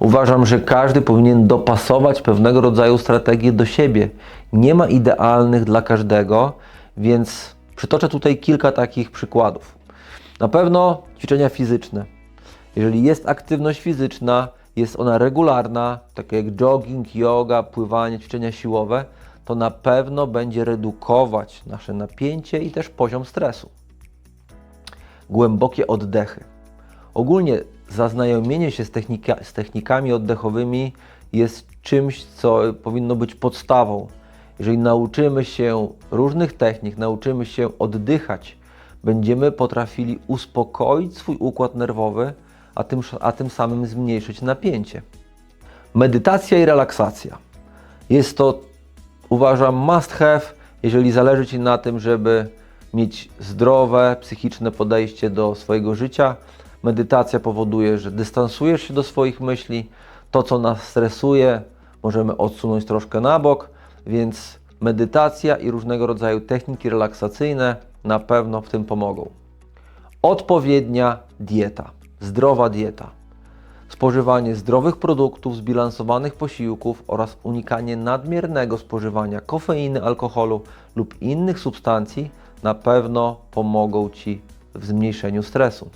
Uważam, że każdy powinien dopasować pewnego rodzaju strategię do siebie. Nie ma idealnych dla każdego, więc przytoczę tutaj kilka takich przykładów. Na pewno ćwiczenia fizyczne. Jeżeli jest aktywność fizyczna, jest ona regularna, takie jak jogging, yoga, pływanie, ćwiczenia siłowe, to na pewno będzie redukować nasze napięcie i też poziom stresu. Głębokie oddechy. Ogólnie zaznajomienie się z, technika, z technikami oddechowymi jest czymś, co powinno być podstawą. Jeżeli nauczymy się różnych technik, nauczymy się oddychać, będziemy potrafili uspokoić swój układ nerwowy, a tym, a tym samym zmniejszyć napięcie. Medytacja i relaksacja. Jest to, uważam, must have, jeżeli zależy Ci na tym, żeby mieć zdrowe, psychiczne podejście do swojego życia. Medytacja powoduje, że dystansujesz się do swoich myśli. To, co nas stresuje, możemy odsunąć troszkę na bok, więc medytacja i różnego rodzaju techniki relaksacyjne na pewno w tym pomogą. Odpowiednia dieta, zdrowa dieta. Spożywanie zdrowych produktów, zbilansowanych posiłków oraz unikanie nadmiernego spożywania kofeiny, alkoholu lub innych substancji na pewno pomogą Ci w zmniejszeniu stresu.